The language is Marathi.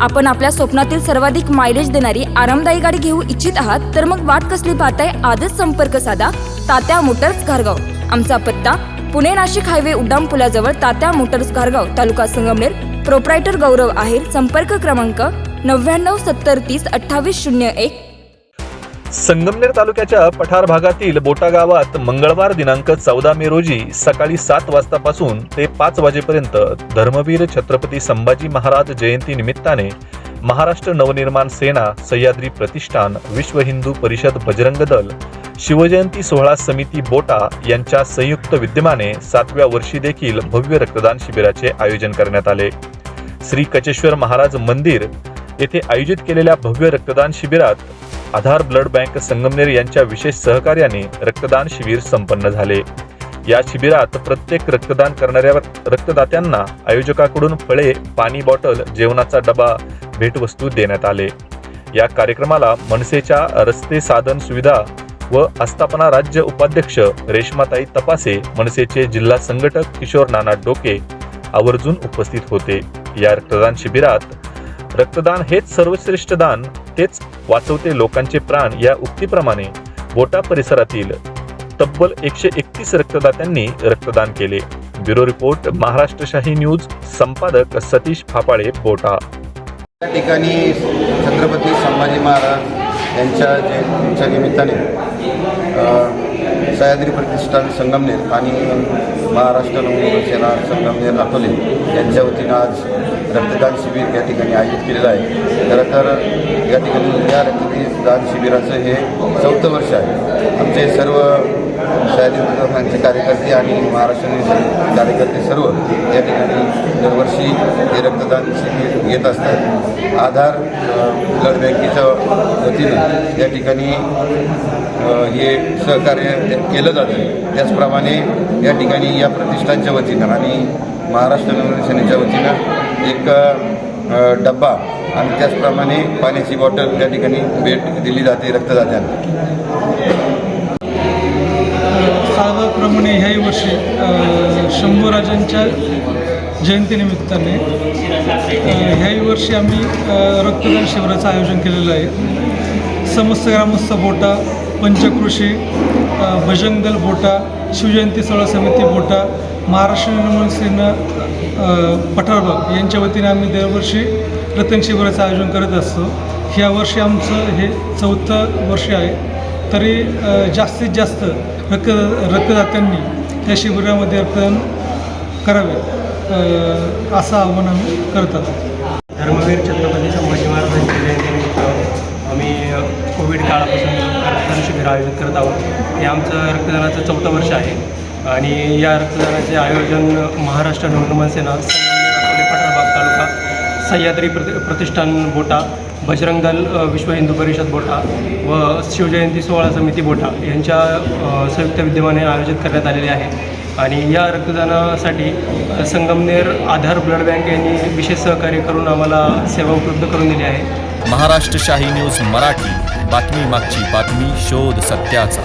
आपण आपल्या स्वप्नातील सर्वाधिक मायलेज देणारी आरामदायी गाडी घेऊ इच्छित आहात तर मग वाट कसली पाहताय? आजच संपर्क साधा. तात्या मोटर्स घारगाव. आमचा पत्ता पुणे नाशिक हायवे उड्डाण पुलाजवळ तात्या मोटर्स घारगाव तालुका संगमनेर. प्रोप्रायटर गौरव आहेर संपर्क क्रमांक नव्याण्णव सत्तर तीस अठ्ठावीस शून्य एक. संगमनेर तालुक्याच्या पठार भागातील बोटा गावात मंगळवार दिनांक चौदा मे रोजी सकाळी सात वाजतापासून ते पाच वाजेपर्यंत धर्मवीर छत्रपती संभाजी महाराज जयंती निमित्ताने महाराष्ट्र नवनिर्माण सेना सह्याद्री प्रतिष्ठान विश्व हिंदू परिषद बजरंग दल शिवजयंती सोहळा समिती बोटा यांच्या संयुक्त विद्यमाने सातव्या वर्षी देखील भव्य रक्तदान शिबिराचे आयोजन करण्यात आले. श्री कचेश्वर महाराज मंदिर येथे आयोजित केलेल्या भव्य रक्तदान शिबिरात आधार ब्लड बँक संगमनेर यांच्या विशेष सहकार्याने रक्तदान शिबिर संपन्न झाले. या शिबिरात प्रत्येक रक्तदान करणाऱ्या रक्तदात्यांना आयोजकाकडून फळे पाणी बॉटल जेवणाचा डबा भेटवस्तू देण्यात आले. या कार्यक्रमाला मनसेच्या रस्ते साधन सुविधा व आस्थापना राज्य उपाध्यक्ष रेश्माताई तपासे मनसेचे जिल्हा संघटक किशोर नाना डोके आवर्जून उपस्थित होते. या रक्तदान शिबिरात रक्तदान हेच सर्वश्रेष्ठ दान. तेच वाचवते लोकांचे प्राण या उक्तीप्रमाणे बोटा परिसरातील तब्बल एकशे एकतीस रक्तदात्यांनी रक्तदान केले. ब्युरो रिपोर्ट महाराष्ट्रशाही न्यूज संपादक सतीश फापाळे बोटा. या ठिकाणी छत्रपती संभाजी महाराज यांच्या जयंतीच्या निमित्ताने सह्याद्री प्रतिष्ठान संगमनेर आणि महाराष्ट्र नवनिर्माण सेना संगमनेर अकोले यांच्या वतीनं आज रक्तदान शिबिर या ठिकाणी आयोजित केलेलं आहे. खरं तर या ठिकाणी या रक्तदान शिबिराचं हे चौथं वर्ष आहे. आमचे सर्व सह्याद्री प्रतिष्ठानचे कार्यकर्ते आणि महाराष्ट्र कार्यकर्ते सर्व या ठिकाणी दरवर्षी हे रक्तदान शिबिर घेत असतात. आधार ब्लड बँकेच्या वतीनं या ठिकाणी हे सहकार्य केलं जातं. त्याचप्रमाणे या ठिकाणी या प्रतिष्ठानच्या वतीनं आणि महाराष्ट्र नवनिर्माण सेनेच्या वतीनं एक डब्बा आणि त्याचप्रमाणे पाण्याची बॉटल त्या ठिकाणी भेट दिली जाते रक्तदात्यांना. साधाप्रमाणे ह्याही वर्षी शंभूराजांच्या जयंतीनिमित्ताने ह्याही वर्षी आम्ही रक्तदान शिबिराचं आयोजन केलेलं आहे. समस्त ग्रामस्थ बोटा पंचकृषी भजंगल दल बोटा शिवजयंती सोहळा समिती बोटा महाराष्ट्र निर्माण सेना पठारबाग यांच्या वतीने आम्ही दरवर्षी रतन शिबिराचं आयोजन करत असतो. ह्या वर्षी आमचं हे चौथं वर्ष आहे. तरी जास्तीत जास्त रक्त रक्तदात्यांनी त्या शिबिरामध्ये रक्तदान करावे असं आव्हान आम्ही करत आहोत. धर्मवीर छत्रपती संभाजी महाराजांच्या जयंतीनिमित्त आम्ही कोविड काळापासून रक्तदान शिबिर आयोजित करत आहोत. हे आमचं रक्तदानाचं चौथं वर्ष आहे. आणि या रक्तदानाचे आयोजन महाराष्ट्र नवनिर्माण सेना संगमनेर पठारबाग तालुका सह्याद्री प्रति प्रतिष्ठान बोटा बजरंग दल विश्व हिंदू परिषद बोटा व शिवजयंती सोहळा समिती बोटा यांच्या संयुक्त विद्यमाने आयोजित करण्यात आलेले आहे. आणि या रक्तदानासाठी संगमनेर आधार ब्लड बँक यांनी विशेष सहकार्य करून आम्हाला सेवा उपलब्ध करून दिली आहे. महाराष्ट्र शाही न्यूज मराठी. बातमी मागची बातमी शोध सत्याचा.